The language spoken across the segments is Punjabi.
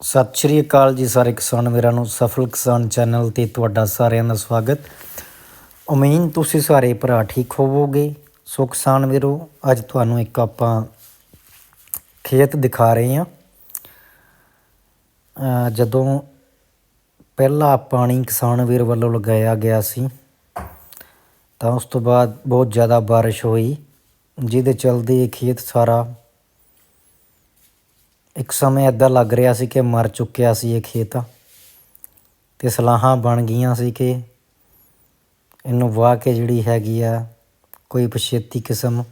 ਸਤਿ ਸ਼੍ਰੀ ਅਕਾਲ ਜੀ ਸਾਰੇ ਕਿਸਾਨ ਵੀਰਾਂ ਨੂੰ, ਸਫਲ ਕਿਸਾਨ ਚੈਨਲ ਤੇ ਤੁਹਾਡਾ ਸਾਰਿਆਂ ਦਾ ਸਵਾਗਤ। ਉਮੀਦ ਤੁਸੀਂ ਸਾਰੇ ਭਰਾ ਠੀਕ ਹੋਵੋਗੇ। ਸੋ ਕਿਸਾਨ ਵੀਰੋ, ਅੱਜ ਤੁਹਾਨੂੰ ਇੱਕ ਆਪਾਂ ਖੇਤ ਦਿਖਾ ਰਹੇ ਹਾਂ। ਜਦੋਂ ਪਹਿਲਾ ਪਾਣੀ ਕਿਸਾਨ ਵੀਰ ਵੱਲੋਂ ਲਗਾਇਆ ਗਿਆ ਸੀ, ਤਾਂ ਉਸ ਤੋਂ ਬਾਅਦ ਬਹੁਤ ਜ਼ਿਆਦਾ ਬਾਰਿਸ਼ ਹੋਈ, ਜਿਹਦੇ ਚਲਦੇ ਖੇਤ ਸਾਰਾ ਇੱਕ ਸਮੇਂ ਐਦਾਂ ਲੱਗ ਰਿਹਾ ਸੀ ਕਿ ਮਰ ਚੁੱਕਿਆ ਸੀ ਇਹ ਖੇਤ। ਤੇ ਸਲਾਹਾਂ ਬਣ ਗਈਆਂ ਸੀ ਕਿ ਇਹਨੂੰ ਵਾਹ ਕੇ ਜਿਹੜੀ ਹੈਗੀ ਆ, ਕੋਈ ਪਛੇਤੀ ਕਿਸਮ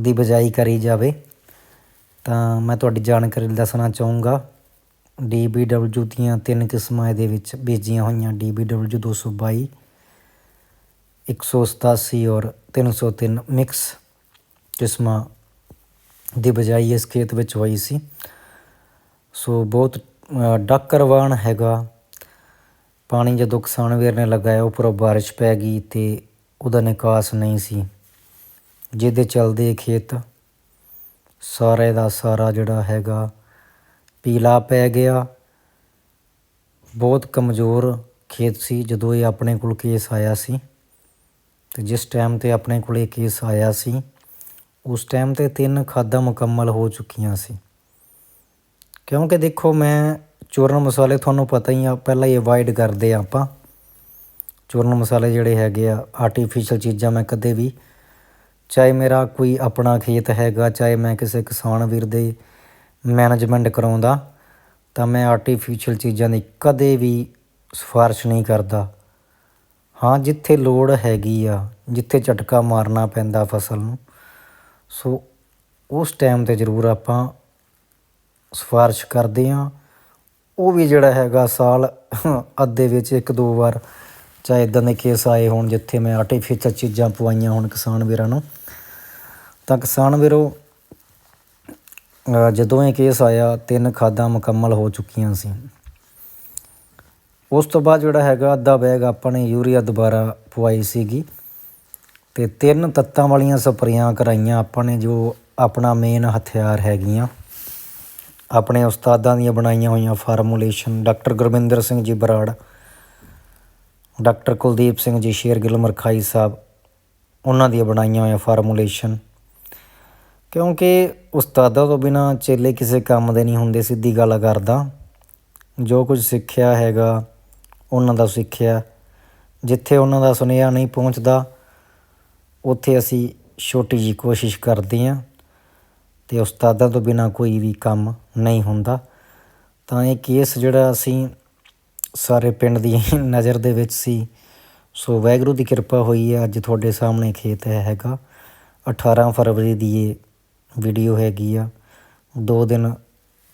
ਦੀ ਬਜਾਈ ਕਰੀ ਜਾਵੇ। ਤਾਂ ਮੈਂ ਤੁਹਾਡੀ ਜਾਣਕਾਰੀ ਦੱਸਣਾ ਚਾਹੂੰਗਾ। DBW ਦੀਆਂ ਤਿੰਨ ਕਿਸਮਾਂ ਇਹਦੇ ਵਿੱਚ ਬੀਜੀਆਂ ਹੋਈਆਂ। DBW 222 187 ਔਰ 303 ਮਿਕਸ ਕਿਸਮਾਂ ਦੀ ਬਜਾਈ ਇਸ ਖੇਤ ਵਿੱਚ ਹੋਈ ਸੀ। ਸੋ ਬਹੁਤ ਡਾਕਰਵਾਨ ਹੈਗਾ। ਪਾਣੀ ਜਦੋਂ ਕਿਸਾਨ ਵੀਰ ਨੇ ਲਗਾਇਆ, ਉੱਪਰੋਂ ਬਾਰਿਸ਼ ਪੈ ਗਈ ਤੇ ਉਹਦਾ ਨਿਕਾਸ ਨਹੀਂ ਸੀ। ਜਿਹਦੇ ਚਲਦੇ ਖੇਤ, ਸਾਰੇ ਦਾ ਸਾਰਾ ਜਿਹੜਾ ਹੈਗਾ, ਪੀਲਾ ਪੈ ਗਿਆ। ਬਹੁਤ ਕਮਜ਼ੋਰ ਖੇਤ ਸੀ, ਜਦੋਂ ਇਹ ਆਪਣੇ ਕੋਲ ਕੇਸ ਆਇਆ ਸੀ। ਤੇ ਜਿਸ ਟਾਈਮ ਤੇ ਆਪਣੇ ਕੋਲ ਇਹ ਕੇਸ ਆਇਆ ਸੀ ਉਸ ਟਾਈਮ ਤੇ ਤਿੰਨ ਖਾਦਾਂ ਮੁਕੰਮਲ ਹੋ ਚੁੱਕੀਆਂ ਸੀ। ਕਿਉਂਕਿ ਦੇਖੋ, ਮੈਂ ਚੂਰਨ ਮਸਾਲੇ ਤੁਹਾਨੂੰ ਪਤਾ ਹੀ ਆ, ਪਹਿਲਾਂ ਹੀ ਅਵੋਇਡ ਕਰਦੇ ਆ ਆਪਾਂ। ਚੂਰਨ ਮਸਾਲੇ ਜਿਹੜੇ ਹੈਗੇ ਆ ਆਰਟੀਫੀਸ਼ੀਅਲ ਚੀਜ਼ਾਂ ਮੈਂ ਕਦੇ ਵੀ, ਚਾਹੇ ਮੇਰਾ ਕੋਈ ਆਪਣਾ ਖੇਤ ਹੈਗਾ, ਚਾਹੇ ਮੈਂ ਕਿਸੇ ਕਿਸਾਨ ਵੀਰ ਦੇ ਮੈਨੇਜਮੈਂਟ ਕਰਾਉਂਦਾ, ਤਾਂ ਮੈਂ ਆਰਟੀਫੀਸ਼ੀਅਲ ਚੀਜ਼ਾਂ ਦੀ ਕਦੇ ਵੀ ਸਿਫਾਰਿਸ਼ ਨਹੀਂ ਕਰਦਾ। ਹਾਂ, ਜਿੱਥੇ ਲੋੜ ਹੈਗੀ ਆ, ਜਿੱਥੇ ਝਟਕਾ ਮਾਰਨਾ ਪੈਂਦਾ ਫਸਲ ਨੂੰ ਸੋ ਉਸ ਟਾਈਮ ਤੇ ਜ਼ਰੂਰ ਆਪਾਂ ਸਿਫਾਰਿਸ਼ ਕਰਦੇ ਹਾਂ। ਉਹ ਵੀ ਜਿਹੜਾ ਹੈਗਾ ਸਾਲ ਅੱਧੇ ਵਿੱਚ ਇੱਕ ਦੋ ਵਾਰ ਚਾਹੇ ਇਦਾਂ ਦੇ ਕੇਸ ਆਏ ਹੋਣ ਜਿੱਥੇ ਮੈਂ ਆਰਟੀਫੀਸ਼ੀਅਲ ਚੀਜ਼ਾਂ ਪਵਾਈਆਂ ਹੋਣ ਕਿਸਾਨ ਵੀਰਾਂ ਨੂੰ। ਤਾਂ ਕਿਸਾਨ ਵੀਰੋ ਜਦੋਂ ਇਹ ਕੇਸ ਆਇਆ, ਤਿੰਨ ਖਾਦਾਂ ਮੁਕੰਮਲ ਹੋ ਚੁੱਕੀਆਂ ਸੀ। ਉਸ ਤੋਂ ਬਾਅਦ ਜਿਹੜਾ ਹੈਗਾ ਅੱਧਾ ਬੈਗ ਆਪਾਂ ਨੇ ਯੂਰੀਆ ਦੁਬਾਰਾ ਪਵਾਈ ਸੀਗੀ। ਅਤੇ ਤਿੰਨ ਤੱਤਾਂ ਵਾਲੀਆਂ ਸਪਰੇਆਂ ਕਰਾਈਆਂ ਆਪਾਂ ਨੇ ਜੋ ਆਪਣਾ ਮੇਨ ਹਥਿਆਰ ਹੈਗੀਆਂ। ਆਪਣੇ ਉਸਤਾਦਾਂ ਦੀਆਂ ਬਣਾਈਆਂ ਹੋਈਆਂ formulation doctor Gurvinder Singh ji Brar doctor Kuldeep Singh ji Shergill ਮਰਖਾਈ ਸਾਹਿਬ, ਉਹਨਾਂ ਦੀਆਂ ਬਣਾਈਆਂ ਹੋਈਆਂ ਫਾਰਮੂਲੇਸ਼ਨ ਕਿਉਂਕਿ ਉਸਤਾਦਾਂ ਤੋਂ ਬਿਨਾ ਚੇਲੇ ਕਿਸੇ ਕੰਮ ਦੇ ਨਹੀਂ ਹੁੰਦੇ, ਸਿੱਧੀ ਗੱਲ ਕਰਦਾ। ਜੋ ਕੁਝ ਸਿੱਖਿਆ ਹੈਗਾ, ਉਹਨਾਂ ਦਾ ਸਿੱਖਿਆ। ਜਿੱਥੇ ਉਹਨਾਂ ਦਾ ਸੁਨੇਹਾ ਨਹੀਂ ਪਹੁੰਚਦਾ ਉੱਥੇ ਅਸੀਂ ਛੋਟੀ ਜੀ ਕੋਸ਼ਿਸ਼ ਕਰਦੇ ਹਾਂ ਤੇ ਉਸਤਾਦਾਂ ਤੋਂ ਬਿਨਾ ਕੋਈ ਵੀ ਕੰਮ ਨਹੀਂ ਹੁੰਦਾ। ਤਾਂ ਇਹ ਕੇਸ ਜਿਹੜਾ ਅਸੀਂ ਸਾਰੇ ਪਿੰਡ ਦੀ ਨਜ਼ਰ ਦੇ ਵਿੱਚ ਸੀ। ਸੋ ਵਾਹਿਗੁਰੂ ਦੀ ਕਿਰਪਾ ਹੋਈ ਹੈ, ਅੱਜ ਤੁਹਾਡੇ ਸਾਹਮਣੇ ਖੇਤ ਹੈਗਾ। 18 ਫਰਵਰੀ ਦੀ ਇਹ ਵੀਡੀਓ ਹੈਗੀ ਆ। ਦੋ ਦਿਨ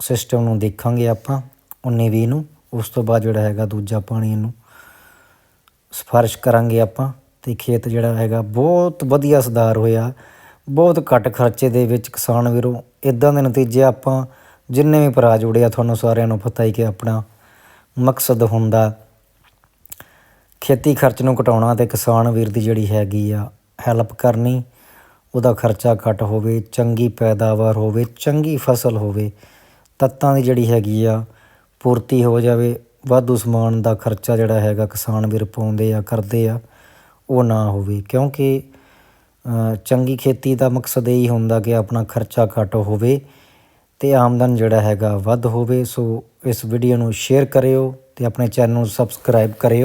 ਸਿਸਟਮ ਨੂੰ ਦੇਖਾਂਗੇ ਆਪਾਂ 19 ਵੀਹ ਨੂੰ। ਉਸ ਤੋਂ ਬਾਅਦ ਜਿਹੜਾ ਹੈਗਾ ਦੂਜਾ ਪਾਣੀ ਨੂੰ ਸਿਫਾਰਿਸ਼ ਕਰਾਂਗੇ ਆਪਾਂ। ਅਤੇ ਖੇਤ ਜਿਹੜਾ ਹੈਗਾ ਬਹੁਤ ਵਧੀਆ ਸੁਧਾਰ ਹੋਇਆ। ਬਹੁਤ ਘੱਟ ਖਰਚੇ ਦੇ ਵਿੱਚ ਕਿਸਾਨ ਵੀਰੋ ਇਦਾਂ ਦੇ ਨਤੀਜੇ ਆਪਾਂ ਜਿੰਨੇ ਵੀ ਭਰਾ ਜੁੜੇ ਆ, ਤੁਹਾਨੂੰ ਸਾਰਿਆਂ ਨੂੰ ਪਤਾ ਹੀ ਕਿ ਆਪਣਾ ਮਕਸਦ ਹੁੰਦਾ। ਖੇਤੀ ਖਰਚ ਨੂੰ ਘਟਾਉਣਾ ਤੇ ਕਿਸਾਨ ਵੀਰ ਦੀ ਜਿਹੜੀ ਹੈਗੀ ਆ ਹੈਲਪ ਕਰਨੀ, ਉਹਦਾ ਖਰਚਾ ਘੱਟ ਹੋਵੇ, ਚੰਗੀ ਪੈਦਾਵਾਰ ਹੋਵੇ, ਚੰਗੀ ਫਸਲ ਹੋਵੇ, ਤੱਤਾਂ ਦੀ ਜਿਹੜੀ ਹੈਗੀ ਆ ਪੂਰਤੀ ਹੋ ਜਾਵੇ, ਵਾਧੂ ਸਮਾਨ ਦਾ ਖਰਚਾ ਜਿਹੜਾ ਹੈਗਾ ਕਿਸਾਨ ਵੀਰ ਪਾਉਂਦੇ ਆ, ਕਰਦੇ ਆ। ਉਹ ਨਾ ਹੋਵੇ। ਕਿਉਂਕਿ ਚੰਗੀ ਖੇਤੀ ਦਾ ਮਕਸਦ ਇਹੀ ਹੁੰਦਾ ਕਿ ਆਪਣਾ ਖਰਚਾ ਘੱਟ ਹੋਵੇ ਅਤੇ ਆਮਦਨ ਜਿਹੜਾ ਹੈਗਾ ਵੱਧ ਹੋਵੇ। ਸੋ ਇਸ ਵੀਡੀਓ ਨੂੰ ਸ਼ੇਅਰ ਕਰਿਓ ਅਤੇ ਆਪਣੇ ਚੈਨਲ ਨੂੰ ਸਬਸਕ੍ਰਾਈਬ ਕਰਿਓ।